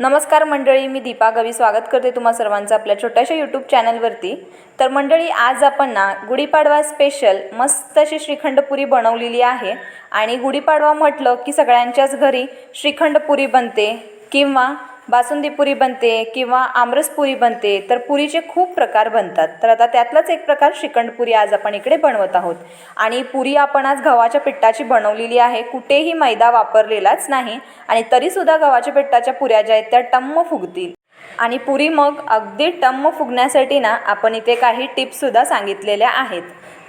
नमस्कार मंडळी मी दीपा गवी स्वागत करते तुम्हा सर्वांचं आपल्या छोट्याशा यूट्यूब चॅनलवरती तर मंडळी आज आपण ना गुढीपाडवा स्पेशल मस्त अशी श्रीखंडपुरी बनवलेली आहे. आणि गुढीपाडवा म्हटलं की सगळ्यांच्याच घरी श्रीखंडपुरी बनते किंवा बासुंदीपुरी बनते किंवा आमरसपुरी बनते तर पुरीचे खूप प्रकार बनतात. तर आता त्यातलाच एक प्रकार श्रीखंडपुरी आज आपण इकडे बनवत आहोत. आणि पुरी आपण आज गव्हाच्या पिठाची बनवलेली आहे. कुठेही मैदा वापरलेलाच नाही आणि तरीसुद्धा गव्हाच्या पिठाच्या पुऱ्या ज्या आहेत त्या टम्म फुगतील. आणि पुरी मग अगदी टम्म फुगण्यासाठी ना आपण इथे काही टिप्ससुद्धा सांगितलेल्या आहेत.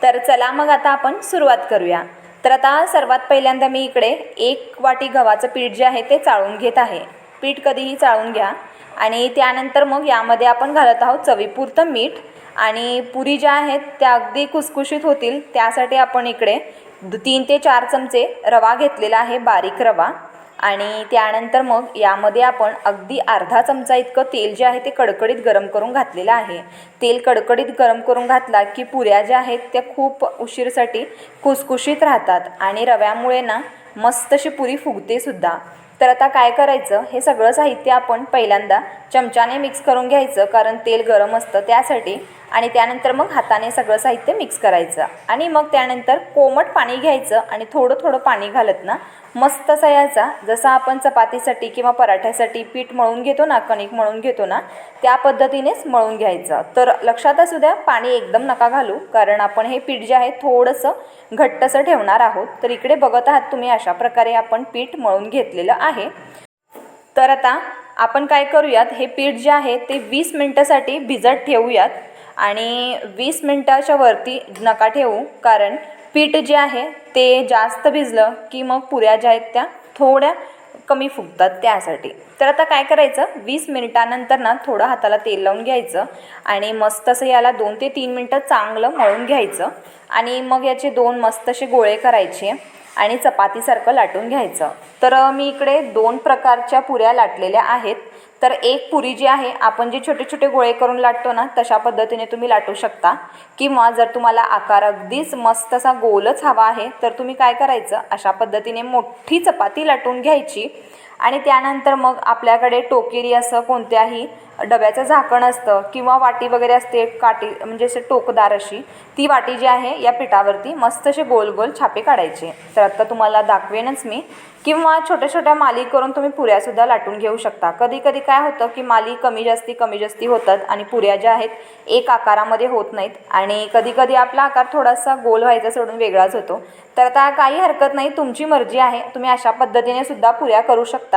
तर चला मग आता आपण सुरुवात करूया. तर आता सर्वात पहिल्यांदा मी इकडे एक वाटी गव्हाचं पीठ जे आहे ते चाळून घेत आहे. पीठ कधीही चाळून घ्या. आणि त्यानंतर मग यामध्ये आपण घालत आहोत चवीपुरतं मीठ. आणि पुरी ज्या आहेत त्या अगदी कुसकुशीत होतील. त्यासाठी आपण इकडे तीन ते चार चमचे रवा घेतलेला आहे बारीक रवा. आणि त्यानंतर मग यामध्ये आपण अगदी अर्धा चमचा इतकं तेल जे आहे ते कडकडीत गरम करून घातलेलं आहे. तेल कडकडीत गरम करून घातला की पुऱ्या ज्या आहेत त्या खूप उशीरसाठी कुसकुशीत राहतात. आणि रव्यामुळे ना मस्त अशी पुरी फुगते सुद्धा तर आता काय करायचं? हे सगळं साहित्य आपण पहिल्यांदा चमच्याने मिक्स करून घ्यायचं कारण तेल गरम असतं. त्यासाठी आणि त्यानंतर मग हाताने सगळं साहित्य मिक्स करायचं. आणि मग त्यानंतर कोमट पाणी घ्यायचं आणि थोडं थोडं पाणी घालत ना मस्त असा यायचा. जसा आपण चपातीसाठी किंवा पराठ्यासाठी पीठ मळून घेतो ना कणिक मळून घेतो ना त्या पद्धतीनेच मळून घ्यायचं. तर लक्षात असू द्या पाणी एकदम नका घालू कारण आपण हे पीठ जे आहे थोडंसं घट्टसं ठेवणार आहोत. तर इकडे बघत आहात तुम्ही अशा प्रकारे आपण पीठ मळून घेतलेलं आहे. तर आता आपण काय करूयात हे पीठ जे आहे ते वीस मिनटासाठी भिजत ठेवूयात. आणि वीस मिनटाच्या वरती नका ठेवू कारण पीठ जे आहे ते जास्त भिजलं की मग पुऱ्या ज्या आहेत त्या थोड्या कमी फुगतात त्यासाठी. तर आता काय करायचं? वीस मिनिटानंतर ना थोडं हाताला तेल लावून घ्यायचं आणि मस्त असं याला दोन ते तीन मिनटं चांगलं मळून घ्यायचं आणि मग याचे दोन मस्त असे गोळे करायचे आणि चपातीसारखं लाटून घ्यायचं. तर मी इकडे दोन प्रकारच्या पुऱ्या लाटलेल्या आहेत. तर एक पुरी जी आहे आपण जे छोटे छोटे गोळे करून लाटतो ना तशा पद्धतीने तुम्ही लाटू शकता. किंवा जर तुम्हाला आकार अगदीच मस्त असा गोलच हवा आहे तर तुम्ही काय करायचं अशा पद्धतीने मोठी चपाती लाटून घ्यायची. आणि त्यानंतर मग आपल्याकडे टोकेरी असं कोणत्याही डब्याचं झाकण असतं किंवा वाटी वगैरे असते काटी म्हणजे असे टोकदार अशी ती वाटी जी आहे या पिठावरती मस्त असे गोल गोल छापे काढायचे. तर आता तुम्हाला दाखवेनच मी. किंवा छोट्या छोट्या माली करून तुम्ही पुऱ्यासुद्धा लाटून घेऊ शकता. कधी कधी काय होतं की माली कमी जास्ती कमी जास्ती होतात आणि पुऱ्या ज्या आहेत एक आकारामध्ये होत नाहीत. आणि कधी कधी आपला आकार थोडासा गोल व्हायचा सोडून वेगळाच होतो. तर आता काही हरकत नाही. तुमची मर्जी आहे. तुम्ही अशा पद्धतीने सुद्धा पुऱ्या करू शकता.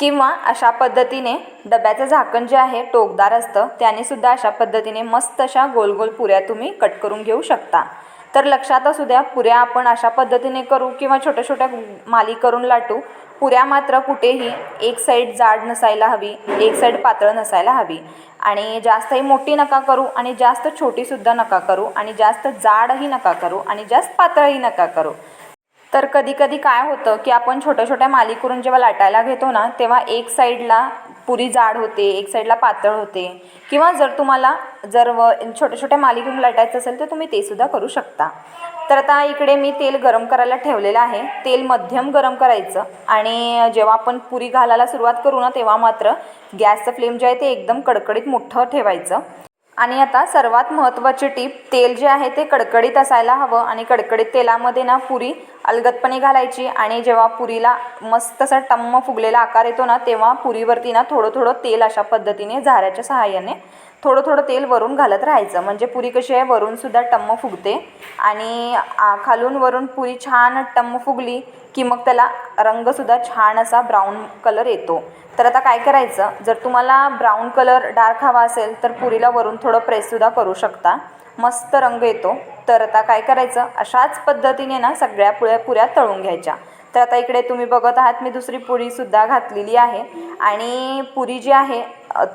किंवा अशा पद्धतीने डब्याचं झाकण जे आहे टोकदार असतं त्याने सुद्धा अशा पद्धतीने मस्त अशा गोल गोल पुऱ्या तुम्ही कट करून घेऊ शकता. तर लक्षात असू द्या पुऱ्या आपण अशा पद्धतीने करू किंवा छोट्या छोट्या माली करून लाटू पुऱ्या मात्र कुठेही एक साईड जाड नसायला हवी एक साईड पातळ नसायला हवी. आणि जास्तही मोठी नका करू आणि जास्त छोटीसुद्धा नका करू आणि जास्त जाडही नका करू आणि जास्त पातळही नका करू. तर कधी कधी काय होतं की आपण छोट्या छोट्या माली करून जेव्हा लाटायला घेतो ना तेव्हा एक साईडला पुरी जाड होते एक साईडला पातळ होते. किंवा जर तुम्हाला जर व छोट्या छोट्या मालिकेतून लाटायचं असेल तर तुम्ही ते सुद्धा करू शकता. तर आता इकडे मी तेल गरम करायला ठेवलेलं आहे. तेल मध्यम गरम करायचं आणि जेव्हा आपण पुरी घालायला सुरुवात करू ना तेव्हा मात्र गॅसचं फ्लेम जे आहे ते एकदम कडकडीत मोठं ठेवायचं. आणि आता सर्वात महत्त्वाची टीप तेल जे आहे ते कडकडीत असायला हवं आणि कडकडीत तेलामध्ये ना पुरी अलगदपणे घालायची आणि जेव्हा पुरीला मस्त असा टम्म फुगलेला आकार येतो ना तेव्हा पुरीवरती ना थोडं थोडं तेल अशा पद्धतीने झाऱ्याच्या सहाय्याने थोडं थोडं तेल वरून घालत राहायचं. म्हणजे पुरी कशी आहे वरूनसुद्धा टम्म फुगते आणि खालून वरून पुरी छान टम्म फुगली की मग त्याला रंगसुद्धा छान असा ब्राऊन कलर येतो. तर आता काय करायचं? जर तुम्हाला ब्राऊन कलर डार्क हवा असेल तर पुरीला वरून थोडं प्रेससुद्धा करू शकता. मस्त रंग येतो. तर आता काय करायचं? अशाच पद्धतीने ना सगळ्या पुळ्या पुऱ्या तळून घ्यायच्या. तर आता इकडे तुम्ही बघत आहात मी दुसरी पुरीसुद्धा घातलेली आहे. आणि पुरी जी आहे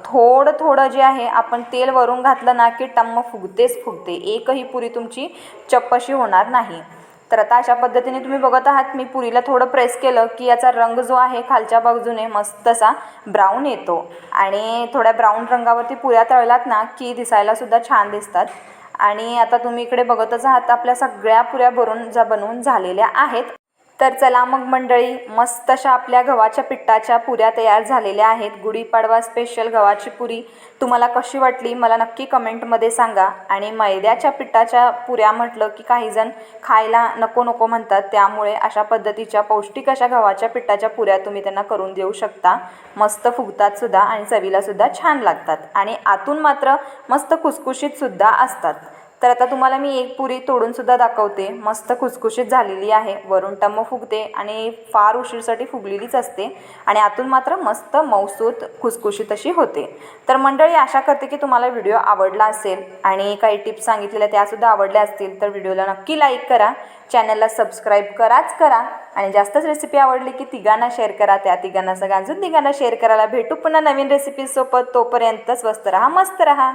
थोडं थोडं जे आहे आपण तेल वरून घातलं ना की टम्म फुगतेच फुगते. एकही पुरी तुमची चप्पशी होणार नाही. तर आता अशा पद्धतीने तुम्ही बघत आहात मी पुरीला थोडं प्रेस केलं की याचा रंग जो आहे खालच्या बाजूने मस्त असा ब्राऊन येतो. आणि थोड्या ब्राऊन रंगावरती पुऱ्या तळलात ना की दिसायलासुद्धा छान दिसतात. आणि आता तुम्ही इकडे बघतच आहात आपल्या सगळ्या पुऱ्या भरून जा बनवून झालेल्या आहेत. तर चला मग मंडळी मस्त अशा आपल्या गव्हाच्या पिठाच्या पुऱ्या तयार झालेल्या आहेत. गुढीपाडवा स्पेशल गव्हाची पुरी. तुम्हाला कशी वाटली? मला नक्की कमेंटमध्ये सांगा. आणि मैद्याच्या पिठाच्या पुऱ्या म्हटलं की काहीजण खायला नको नको म्हणतात. त्यामुळे अशा पद्धतीच्या पौष्टिक अशा गव्हाच्या पिठाच्या पुऱ्या तुम्ही त्यांना करून देऊ शकता. मस्त फुगतात सुद्धा आणि चवीलासुद्धा छान लागतात. आणि आतून मात्र मस्त खुसखुशीतसुद्धा असतात. तर आता तुम्हाला मी एक पुरी तोडूनसुद्धा दाखवते. मस्त खुसखुशीत झालेली आहे. वरून टम्म फुगते आणि फार उशीरसाठी फुगलेलीच असते. आणि आतून मात्र मस्त मौसूत खुसखुशीत अशी होते. तर मंडळी आशा करते की तुम्हाला व्हिडिओ आवडला असेल आणि काही टिप्स सांगितलेल्या त्यासुद्धा आवडल्या असतील तर व्हिडिओला नक्की लाईक करा. चॅनलला सबस्क्राईब कराच करा. आणि जास्तच रेसिपी आवडली की तिघांना शेअर करा. त्या तिघांना सगळ्यांजून तिघांना शेअर करायला भेटू. पुन्हा नवीन रेसिपीसोबत तोपर्यंत स्वस्त राहा मस्त राहा.